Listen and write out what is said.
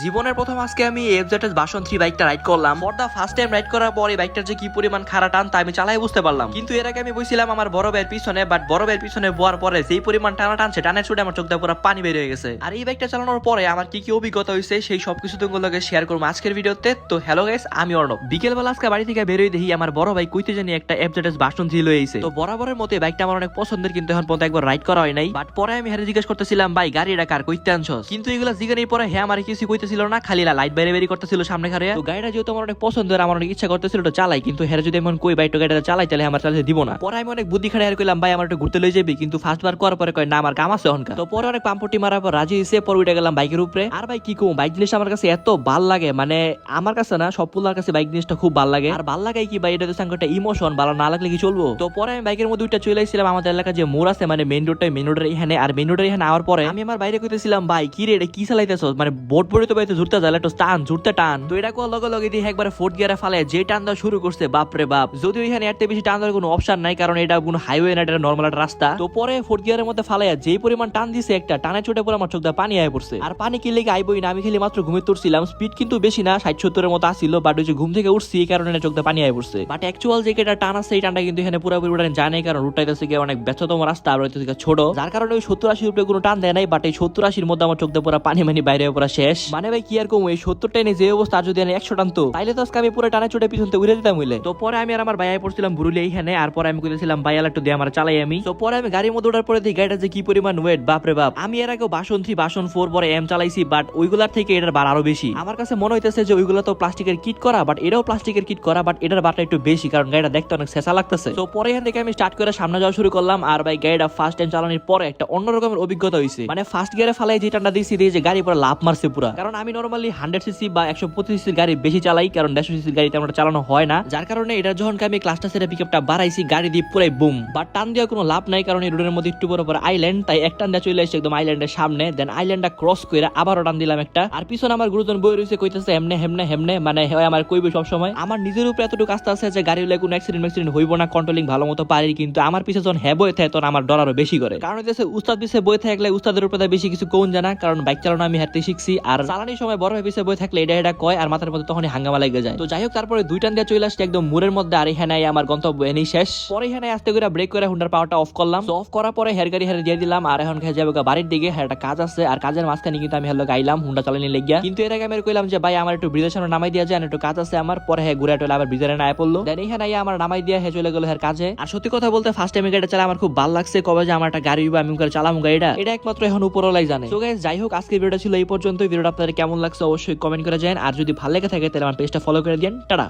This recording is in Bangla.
জীবনের প্রথম আজকে আমি এফজেডএস বাসন থ্রি বাইকটা রাইড করলাম। For the first time ride করার পর এই বাইকটার যে কি পরিমাণ খারাপ টান তা আমি চালাই বুঝতে পারলাম। কিন্তু এর আগে আমি বসছিলাম আমার বড় ভাইয়ের পিছনে বাট বড় ভাইয়ের পিছনে বোয়ার পরে যেই পরিমাণ টানা টানছে, টানের ছুটে আমার চোখ দিয়ে পুরো পানি বের হয়ে গেছে। আর এই বাইকটা চালানোর পরে আমার কি কি অভিজ্ঞতা হয়েছে সেই সব কিছু তোমাগুলোকে শেয়ার করব আজকের ভিডিওতে। তো হ্যালো গাইস আমি অর্ণব। বিকেলবেলা আজকে বাড়ি থেকে বেরোই দেখি আমার বড় ভাই কইতে জানি একটা এফজেডএস বাসন থ্রি লয়ে আইছে। তো বরাবরের মতো বাইকটা আমার অনেক পছন্দের, কিন্তু এখন পর্যন্ত একবার রাইড করা হয় নাই। বাট পরে আমি হারে জিজ্ঞেস করতেছিলাম, ভাই, গাড়িটা কার? কইতে আনছস? কিন্তু এগুলো জিগানির পরে হ্যাঁ আমার কিছু কইতেছিল না, খালি লাইট বাইরে বেরি করতেছিল সামনে খারে তো গাড়িটা যেহেতু আমার অনেক পছন্দের আমার অনেক ইচ্ছা করতেছিল, ওটা চালাই, কিন্তু হেরে যদি এমন কই বাইকটা গাড়িটা চালাই, তাহলে আমার চালাতে দিব না। পরে আমি অনেক বুদ্ধি খাড়ে হেরে কইলাম, ভাই, আমার একটু ঘুরতে লই যাবি। কিন্তু ফার্স্ট বার করার পরে কয়, না, আমার কাম আছে অনকা তো পরে অনেক পাম্পটি মারার পর রাজি হইছে, পরে উঠে গেলাম বাইকের উপরে। আর ভাই, কি কম, বাইক জিনিসটা আমার কাছে এত ভালো লাগে মানে আমার কাছে না, সব পুলার কাছে বাইক জিনিসটা খুব ভালো লাগে। আর ভালো লাগে কি, ভাই, এটা তো একটা ইমোশন ভালো না লাগলে কি চলবো? তো পরে আমি বাইকের মধ্যে উঠে চলে আসছিলাম, আমাদের এলাকা যে মোড় আছে মানে মেইন রোডটা মেন রোডের এখানে। আর মেন রোডের এখানে আওয়ার পরে আমি আমার বাইরে কইতেছিলাম, ভাই, কি রে, এটা কি চালাইতেছ মানে বোট পড়ে তো বাইতে ঝুরতে যায় একটু টান ঝুরতে টান। তো এটা কোয়া লগে লগে দিয়ে একবারে ফোর্থ গিয়ারে ফালে যে টান দেওয়া শুরু করছে, বাপ রে বাপ। যদিও এখানে এর বেশি টান দেওয়ার কোনো অপশন নাই, কারণ এটা কোনো হাইওয়ে না, এটা নর্মাল রাস্তা। তো পরে ফোর্থ গিয়ারের মধ্যে ফালাইয়া যেই পরিমাণ টান দিছে একটা, টানে চোটে পরে আমার চোখ দিয়ে পানি আয় পড়ছে। আর পানি কি লেগে আইবই না, আমি খালি মাত্র ঘুমে তুলছিলাম স্পিড কিন্তু বেশি না, ষাট সত্তরের মতো আসছিল বাট ওই যে ঘুম থেকে উঠছি, এই কারণে চোখ দিয়ে পানি আয় পড়ছে। বাট অ্যাকচুয়াল যে এটা টান আছে, এই টানটা কিন্তু এখানে পুরোপুরি যায় কারণ রুটটা গিয়ে অনেক ব্যস্ততম রাস্তা, আর ছোট। যার কারণে ওই সত্তর আশির উপরে কোনো টান দেয় নাই বাট এই সত্তর আশির মধ্যে আমার চোখ দিয়ে পুরো পানি মানি বাইরে পুরো শেষ। মানে ভাই কি আর কম, এই সত্তর টাইনে যে অবস্থা যদি আমি একশো টানতো, তাইলে তো আজকে আমি পুরো টানে চোটে পিছনতে উড়ে দিতাম হইলে। তো পরে আমি আর আমার ভাইয়াই পড়ছিলাম বুরুলি এইখানে, আর পরে আমি কইতেছিলাম ভাইয়াল একটু দিয়ে আমার চালাই আমি। তো পরে আমি গাড়ির মধ্যে ওঠার পরে দেখি, গাড়িটা যে কি পরিমাণ ওয়েট বাপ রে বাপ। আমি এর আগে বাসন থ্রি, বাসন ফোর, পরে এম চালাইছি বাট ওইগুলার থেকে এটার বার আরও বেশি। আমার কাছে মনে হইতেছে যে ওইগুলো তো প্লাস্টিকের কিট করা বাট এটাও প্লাস্টিকের কিট করা বাট এটার বারটা একটু বেশি, কারণ গাড়িটা দেখতে অনেক শেষা লাগতেছে। তো পরে এখান থেকে আমি স্টার্ট করে সামনে যাওয়া শুরু করলাম, আর ভাই, গাড়িটা ফার্স্ট টাইম চালানোর পরে একটা অন্যরকমের অভিজ্ঞতা হয়েছে মানে ফার্স্ট গিয়ারে ফালাই যে টানটা দিয়েছি দিয়ে যে গাড়ি পুরো লাভ মারছে পুরো। কারণ আমি নর্মালি হান্ড্রেড সিসি বা একশো পঁচিশ সিসির গাড়ি বেশি চালাই, কারণ দেড়শো সিসির গাড়িতে আমরা চালানো হয় না। যার কারণে এটা যখন আমি ক্লাসটা সেটা পিকআপটা বাড়াইছি, গাড়ি দিয়ে পুরাই বুম বাট টান দেওয়ার কোনো লাভ নাই, কারণ এই রোডের মধ্যে একটু বড় বড় আইল্যান্ড তাই এক টান দিয়ে চলে এসেছে একদম আইল্যান্ডের সামনে। দেন আইল্যান্ডটা ক্রস করে আবারও টান দিলাম একটা। আর পিছনে আমার গুরুজন বই রয়েছে, কইতেছে এমনে হেমনে হেমনে। মানে হয় আমার কইবে সবসময়। আমার নিজের উপরে এতটুকু আস্থা আছে যে গাড়ি হলে কোনো অ্যাক্সিডেন্ট অ্যাক্সিডেন্ট হইব না কন্ট্রোলিং ভালো মতো পারি, কিন্তু আমার পিছে যখন হ্যাঁ বই থাকে, তখন আমার ডর বেশি করে। কারণ হচ্ছে উস্তাদ পিছে বই থাকলে উস্তাদের উপরে বেশি কিছু কোন জানা, কারণ বাইক চালানো আমি হাতে শিখছি, আর চালানোর সময় বড় ভাই পিছে বই থাকলে এটা এটা কয় আর মাথার মধ্যে তখনই হাঙ্গামা লেগে যায়। তো যাই হোক, তারপরে দুই টান দিয়ে চলে আসছে একদম মুরের মধ্যে আর এখানে আমার গন্তব্য এনেই শেষ। পরে এখানে আস্তে করে ব্রেক করে হুন্ডার পাওয়ারটা অফ করলাম। অফ করার পরে হেয়ার গাড়ি হেয়ার দিয়ে দিলাম আর এখন খেয়ে যাবে বাড়ির দিকে। হ্যাঁ একটা কাজ আছে আর কাজের মাঝখানে কিন্তু আমি হলো গাইলাম হুন্ডা চালানি লেগিয়া। কিন্তু এর আগে আমি কইলাম যে, ভাই, আমার একটু ব্রিজের সামনে নামাই দিয়া যায় একটু কাজ আছে আমার। পরে হ্যাঁ ঘুরে টলে আবার ব্রিজের না পড়ল। দেন এখানে আমার নামাই দিয়া হ্যাঁ চলে গেলো হ্যাঁ কাজে। আর সত্যি কথা বলতে ফার্স্ট টাইম গাড়িটা চালা আমার খুব ভালো লাগছে। কবে যে আমার একটা গাড়ি আমি চালাম গাড়িটা। এটা একমাত্র এখন উপরলাই জানে। তো যাই হোক আজকে ভিডিওটা ছিল এই পর্যন্ত ভিডিওটা আপনাদের কেমন লাগছে অবশ্যই কমেন্ট করে যান আর যদি ভালো লেগে থাকে, তাহলে আমার পেজটা ফলো করে দিন টাটা!